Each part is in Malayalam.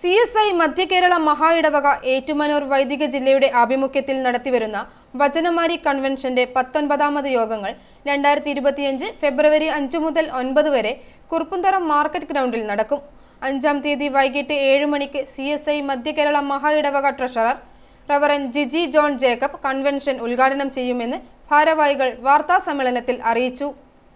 സി എസ് ഐ മധ്യകേരള മഹാ ഇടവക ഏറ്റുമാനൂർ വൈദിക ജില്ലയുടെ ആഭിമുഖ്യത്തിൽ നടത്തിവരുന്ന വചനമാരി കൺവെൻഷന്റെ പത്തൊൻപതാമത് യോഗങ്ങൾ രണ്ടായിരത്തി ഇരുപത്തിയഞ്ച് ഫെബ്രുവരി അഞ്ച് മുതൽ ഒൻപത് വരെ കുറുപ്പുന്തറ മാർക്കറ്റ് ഗ്രൗണ്ടിൽ നടക്കും. അഞ്ചാം തീയതി വൈകിട്ട് ഏഴ് മണിക്ക് സി എസ് ഐ മധ്യകേരള മഹാ ഇടവക treasurer Reverend Jiji John Jacob convention ഉദ്ഘാടനം ചെയ്യുമെന്ന് ഭാരവാഹികൾ വാർത്താ സമ്മേളനത്തിൽ അറിയിച്ചു.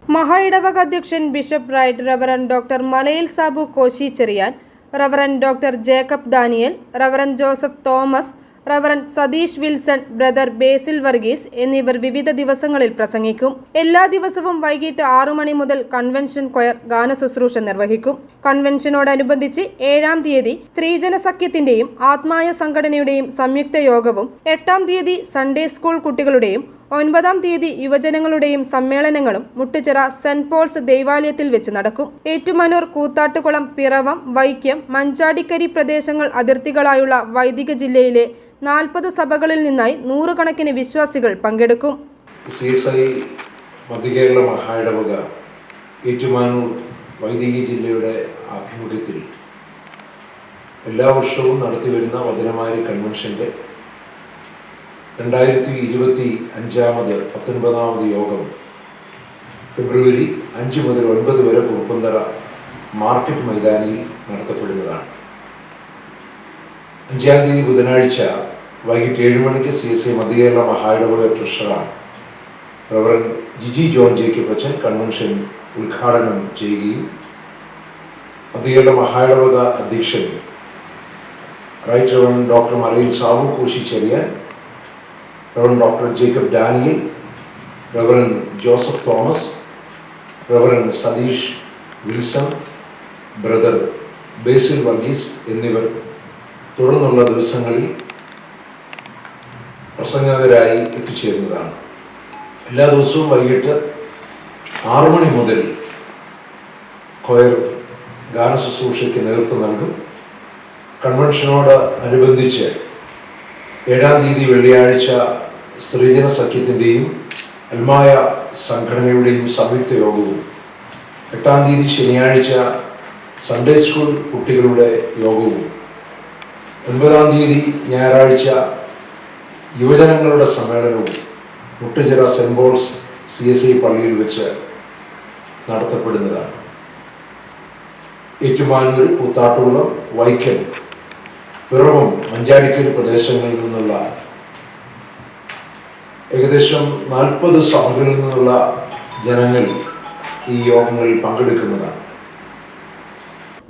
മഹാ ഇടവക അധ്യക്ഷൻ bishop right Reverend doctor Malayil Sabu Koshy Cherian Reverend doctor Jacob Daniel Reverend Joseph Thomas Reverend Satheesh Wilson brother Basil Varghese എന്നിവർ വിവിധ ദിവസങ്ങളിൽ പ്രസംഗിക്കും. എല്ലാ ദിവസവും വൈകിട്ട് ആറു മണി മുതൽ കൺവെൻഷൻ കൊയർ ഗാന ശുശ്രൂഷ നിർവഹിക്കും. കൺവെൻഷനോടനുബന്ധിച്ച് ഏഴാം തീയതി സ്ത്രീജന സഖ്യത്തിന്റെയും ആത്മായ സംഘടനയുടെയും സംയുക്ത യോഗവും എട്ടാം തീയതി സൺഡേ സ്കൂൾ കുട്ടികളുടെയും ഒൻപതാം തീയതി യുവജനങ്ങളുടെയും സമ്മേളനങ്ങളും മുട്ടുചിറ സെന്റ് പോൾസ് ദേവാലയത്തിൽ വെച്ച് നടക്കും. ഏറ്റുമാനൂർ കൂത്താട്ടുകുളം പിറവം വൈക്കം മഞ്ചാടിക്കരി പ്രദേശങ്ങൾ അതിർത്തികളായുള്ള വൈദിക ജില്ലയിലെ നാൽപ്പത് സഭകളിൽ നിന്നായി നൂറുകണക്കിന് വിശ്വാസികൾ പങ്കെടുക്കും. ഏറ്റുമാനൂർ വൈദിക ജില്ലയുടെ ആഭിമുഖ്യത്തിൽ എല്ലാ വർഷവും നടത്തിവരുന്ന വചനമാരി കൺവെൻഷന്റെ രണ്ടായിരത്തി ഇരുപത്തി അഞ്ചാമത് പത്തൊൻപതാമത് യോഗം ഫെബ്രുവരി അഞ്ച് മുതൽ ഒൻപത് വരെ കുറുപ്പന്തറ മാർക്കറ്റ് മൈതാനിയിൽ നടത്തപ്പെടുന്നതാണ്. അഞ്ചാം തീയതി ബുധനാഴ്ച വൈകിട്ട് ഏഴ് മണിക്ക് സി എസ് ഐ മധ്യകേരള മഹായിടവക treasurer Reverend Jiji John Jacob അച്ഛൻ കൺവെൻഷൻ ഉദ്ഘാടനം ചെയ്യുകയും മധ്യകേരള മഹായിടവക അധ്യക്ഷൻ right Reverend doctor Malayil Sabu Koshy Cherian Reverend doctor Jacob Daniel Reverend Joseph Thomas Reverend Satheesh Wilson brother Basil Varghese എന്നിവർ തുടർന്നുള്ള ദിവസങ്ങളിൽ പ്രസംഗകരായി എത്തിച്ചേരുന്നതാണ്. എല്ലാ ദിവസവും വൈകിട്ട് ആറു മണി മുതൽ കൊയർ ഗാന ശുശ്രൂഷയ്ക്ക് നേതൃത്വം നൽകും. കൺവെൻഷനോട് അനുബന്ധിച്ച് ഏഴാം തീയതി വെള്ളിയാഴ്ച സ്ത്രീജന സഖ്യത്തിന്റെയും അൽമായ സംഘടനയുടെയും സംയുക്ത യോഗവും എട്ടാം തീയതി ശനിയാഴ്ച സൺഡേ സ്കൂൾ കുട്ടികളുടെ യോഗവും. ഒൻപതാം തീയതി ഞായറാഴ്ച യുവജനങ്ങളുടെ സമ്മേളനവും Muttuchira Saint Paul's C S I പള്ളിയിൽ വെച്ച് നടത്തപ്പെടുന്നതാണ്. ഏറ്റുമാനൂർ കൂത്താട്ടുകുളം വൈക്കം പിറവം മഞ്ചാടിക്കൽ പ്രദേശങ്ങളിൽ നിന്നുള്ള ഏകദേശം നാൽപ്പത് സഭകളിൽ നിന്നുള്ള ജനങ്ങൾ ഈ യോഗങ്ങളിൽ പങ്കെടുക്കുന്നതാണ്.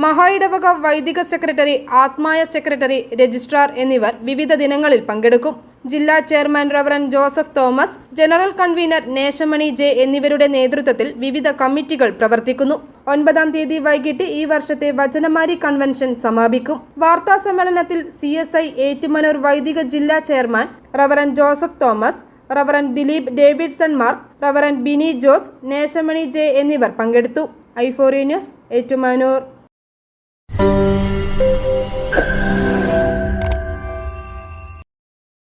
മഹായിടവക വൈദിക സെക്രട്ടറി ആത്മായ സെക്രട്ടറി രജിസ്ട്രാർ എന്നിവർ വിവിധ ദിനങ്ങളിൽ പങ്കെടുക്കും. ജില്ലാ chairman Reverend Joseph Thomas general convenor Neshamani J എന്നിവരുടെ നേതൃത്വത്തിൽ വിവിധ കമ്മിറ്റികൾ പ്രവർത്തിക്കുന്നു. ഒൻപതാം തീയതി വൈകിട്ട് ഈ വർഷത്തെ വചനമാരി കൺവെൻഷൻ സമാപിക്കും. വാർത്താ സമ്മേളനത്തിൽ സി എസ് ഐ ഏറ്റുമനൂർ വൈദിക ജില്ലാ chairman Reverend Joseph Thomas Reverend Dileep Davidson Mark Reverend Bini Jose Neshamani J എന്നിവർ പങ്കെടുത്തു. ഐഫോറി ന്യൂസ് ഏറ്റുമാനൂർ.